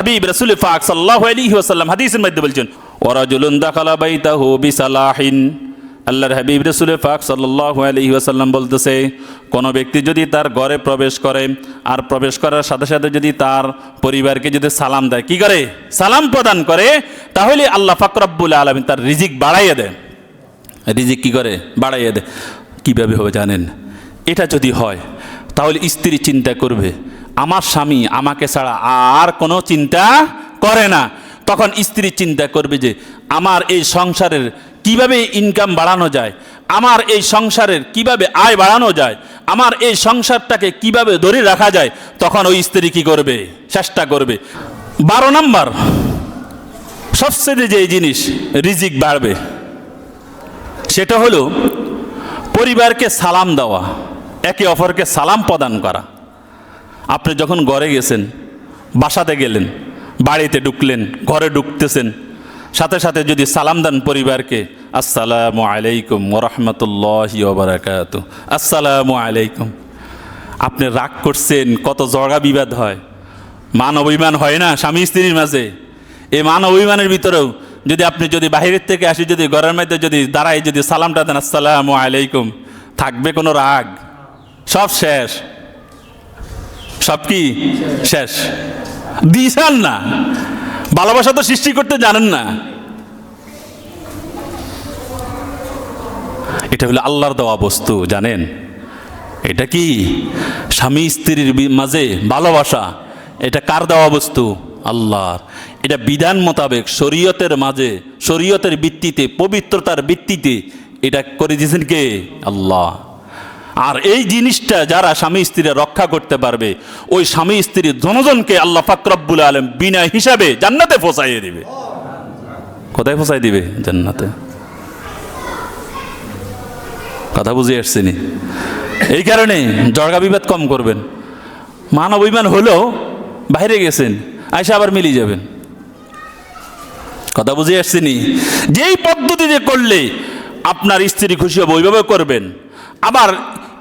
হাবিব রাসূল পাক সাল্লাল্লাহু আলাইহি ওয়াসাল্লাম হাদিসের মধ্যে বলছেন ওয়ারাজুলুন দাখালা বাইতাহু বিসালাহিন। আল্লাহর হাবিব রাসূল পাক সাল্লাল্লাহু আলাইহি ওয়াসাল্লাম বলতেছে, কোন ব্যক্তি যদি তার ঘরে প্রবেশ করে আর প্রবেশ করার সাথে সাথে যদি তার পরিবারকে যদি সালাম দেয়, কি করে? সালাম প্রদান করে, তাহলে আল্লাহ পাক রব্বুল আলামিন তার রিজিক বাড়াইয়া দেয় রিজিক কি করে? বাড়াইয়া দেয়। কীভাবে হবে জানেন? এটা যদি হয়, তাহলে স্ত্রী চিন্তা করবে আমার স্বামী আমাকে ছাড়া আর কোনো চিন্তা করে না। তখন স্ত্রী চিন্তা করবে যে, আমার এই সংসারের কীভাবে ইনকাম বাড়ানো যায়? আমার এই সংসারের কীভাবে আয় বাড়ানো যায়? আমার এই সংসারটাকে কীভাবে ধরে রাখা যায়? তখন ওই স্ত্রী কি করবে? চেষ্টা করবে। বারো নাম্বার, সবচেয়ে যে জিনিস রিজিক বাড়বে, সেটা হলো পরিবারকে সালাম দেওয়া, একে অপরকে সালাম প্রদান করা। আপনি যখন ঘরে গেছেন, বাসাতে গেলেন, বাড়িতে ঢুকলেন, ঘরে ঢুকতেছেন, সাথে সাথে যদি সালাম দেন পরিবারকে, আসসালামু আলাইকুম ওরহমতুল্লাহ বারাকাত আসসালামু আলাইকুম। আপনি রাগ করছেন, কত জগা বিবাদ হয়। মান অভিমান হয় না স্বামী স্ত্রীর মাঝে। এই মান অভিমানের ভিতরেও যদি আপনি যদি বাহিরের থেকে আসি, যদি ঘরের মধ্যে যদি দাঁড়াই যদি সালামটা দেন, আসসালামু আলাইকুম, থাকবে কোনো রাগ। সব শেষ। সব কি? শেষ। দিয়েছেন না। ভালোবাসা তো সৃষ্টি করতে জানেন না। এটা হলো আল্লাহর দেওয়া বস্তু, জানেন? এটা কি? স্বামী স্ত্রীর মাঝে ভালোবাসা, এটা কার দেওয়া বস্তু? আল্লাহর। এটা বিধান মোতাবেক শরীয়তের মাঝে, শরীয়তের ভিত্তিতে, পবিত্রতার ভিত্তিতে এটা করে দিয়েছেন কে? আল্লাহ। আর এই জিনিসটা যারা স্বামী স্ত্রীরা রক্ষা করতে পারবে, ওই স্বামী স্ত্রীর জনজনকে আল্লাহ ফাকরাবুল আলম বিনা হিসাবে জান্নাতে ফসাইয়ে দিবে। কোথায় ফসাই দিবে? জান্নাতে। কথা বুঝে আসছিনি এই কারণে জর্গা বিবাদ কম করবেন। মান অভিমান হলেও বাইরে গেছেন আইসা আবার মিলিয়ে যাবেন। কথা বুঝে আসছিনি যেই পদ্ধতিতে করলে আপনার স্ত্রী খুশি হবে, ওইভাবে করবেন। আবার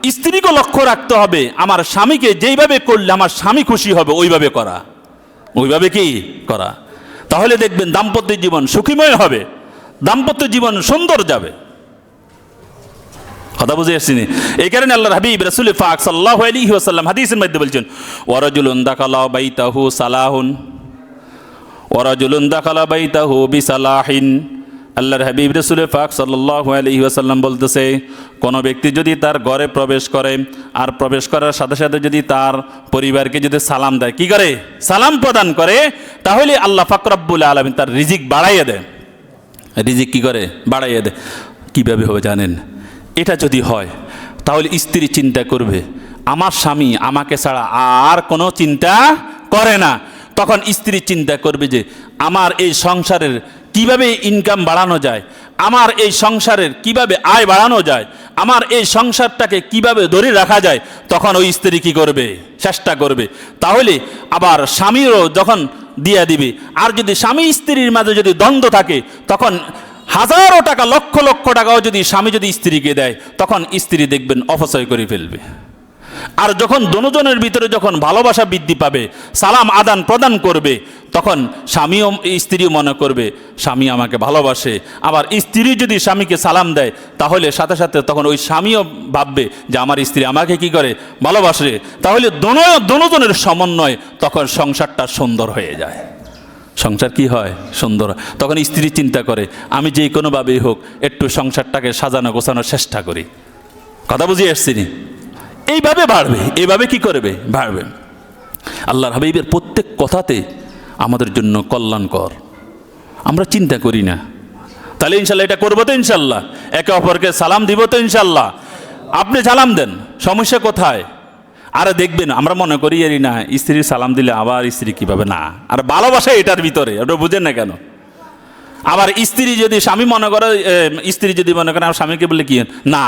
স্ত্রীকে লক্ষ্য রাখতে হবে, আমার স্বামীকে যেইভাবে করলে আমার স্বামী খুশি হবে, ওইভাবে করা। ওইভাবে কি? করা। তাহলে দেখবেন দাম্পত্য জীবন সুখীময় হবে, দাম্পত্য জীবন সুন্দর যাবে। কথা বুঝে আসছিনি এই কারণে আল্লাহ হাবিব রাসুল ফাক সাল্লাহ আলাইহি ওয়াসাল্লাম হাদিসের মধ্যে বলছেন ওয়ারাজুলুন দাখালা বাইতাহু সালাহুন ওয়ারাজুলুন দাখালা বাইতাহু বিসালাহিন। আল্লাহর হাবিব রসুল ফাক সাল্লাহ আলহি আসাল্লাম বলতেছে, কোনো ব্যক্তি যদি তার ঘরে প্রবেশ করে আর প্রবেশ করার সাথে সাথে যদি তার পরিবারকে যদি সালাম দেয়, কি করে? সালাম প্রদান করে, তাহলে আল্লাহ ফাকরাবুল আলমিন তার রিজিক বাড়াইয়া দেয়। রিজিক কি করে? বাড়াইয়ে দেয়। কীভাবে হবে জানেন? এটা যদি হয়, তাহলে স্ত্রী চিন্তা করবে, আমার স্বামী আমাকে ছাড়া আর কোনো চিন্তা করে না। তখন স্ত্রী চিন্তা করবে যে, আমার এই সংসারের কীভাবে ইনকাম বাড়ানো যায়? আমার এই সংসারের কীভাবে আয় বাড়ানো যায়? আমার এই সংসারটাকে কীভাবে ধরে রাখা যায়? তখন ওই স্ত্রী কি করবে? চেষ্টা করবে। তাহলে আবার স্বামীরও যখন দিয়া দিবে, আর যদি স্বামী স্ত্রীর মাঝে যদি দ্বন্দ্ব থাকে, তখন হাজারো টাকা, লক্ষ লক্ষ টাকাও যদি স্বামী যদি স্ত্রীকে দেয়, তখন স্ত্রী দেখবেন অপচয় করে ফেলবে। আর যখন দনোজনের ভিতরে যখন ভালোবাসা বৃদ্ধি পাবে, সালাম আদান প্রদান করবে তখন স্বামীও স্ত্রীও মনে করবে, স্বামী আমাকে ভালোবাসে। আবার স্ত্রী যদি স্বামীকে সালাম দেয়, তাহলে সাথে সাথে তখন ওই স্বামীও ভাববে যে, আমার স্ত্রী আমাকে কি করে? ভালোবাসে। তাহলে দোনো, দনোজনের সমন্বয় তখন সংসারটা সুন্দর হয়ে যায়। সংসার কি হয়? সুন্দর। তখন স্ত্রী চিন্তা করে, আমি যে কোনোভাবেই হোক একটু সংসারটাকে সাজানো, গোছানোর চেষ্টা করি। কথা বুঝিয়ে নি? এইভাবে বাড়বে। এইভাবে কি করবে? বাড়বে। আল্লাহর হাবিবের প্রত্যেক কথাতে আমাদের জন্য কল্যাণকর। আমরা চিন্তা করি না। তাহলে ইনশাল্লাহ এটা করব তো ইনশাল্লাহ। একে অপরকে সালাম দিব তো ইনশাল্লাহ। আপনি সালাম দেন, সমস্যা কোথায়? আরে দেখবেন, আমরা মনে করি এরই না স্ত্রী সালাম দিলে আবার স্ত্রী কীভাবে? না, আর ভালোবাসা এটার ভিতরে, ওটা বুঝেন না কেন? আবার স্ত্রী যদি, স্বামী মনে করে স্ত্রী যদি মনে করে, আমার স্বামীকে বলে কি, না,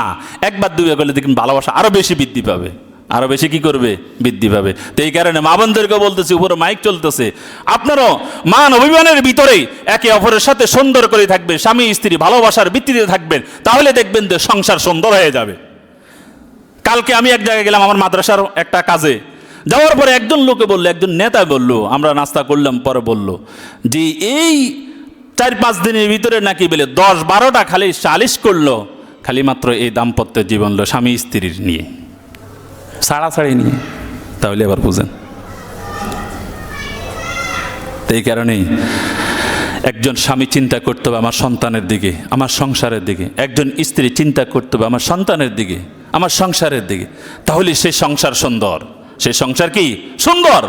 একবার দুইবার করলে দেখবেন ভালোবাসা আরও বেশি বৃদ্ধি পাবে। আরও বেশি কি করবে? বৃদ্ধি পাবে। তো এই কারণে মা বোনদেরকে বলতেছি, উপরে মাইক চলতেছে। আপনারও মান অভিমানের ভিতরেই একে অপরের সাথে সুন্দর করে থাকবে স্বামী, স্ত্রী ভালোবাসার ভিত্তিতে থাকবেন, তাহলে দেখবেন যে সংসার সুন্দর হয়ে যাবে। কালকে আমি এক জায়গায় গেলাম, আমার মাদ্রাসার একটা কাজে। যাওয়ার পরে একজন লোকে বলল, একজন নেতা বলল, আমরা নাস্তা করলাম, পরে বলল, যে এই চার পাঁচ দিনের ভিতরে নাকি বলে দশ বারোটা খালি সালিশ করল, খালি মাত্র এই দাম্পত্য জীবন স্বামী স্ত্রীর নিয়ে। ছাড়াছাড়ি নিয়ে, তাহলে এবার বুঝেন। তো এই কারণেই একজন স্বামী চিন্তা করতে হবে আমার সন্তানের দিকে, আমার সংসারের দিকে। একজন স্ত্রী চিন্তা করতে হবে আমার সন্তানের দিকে, আমার সংসারের দিকে। তাহলে সেই সংসার সুন্দর। সেই সংসার কি? সুন্দর।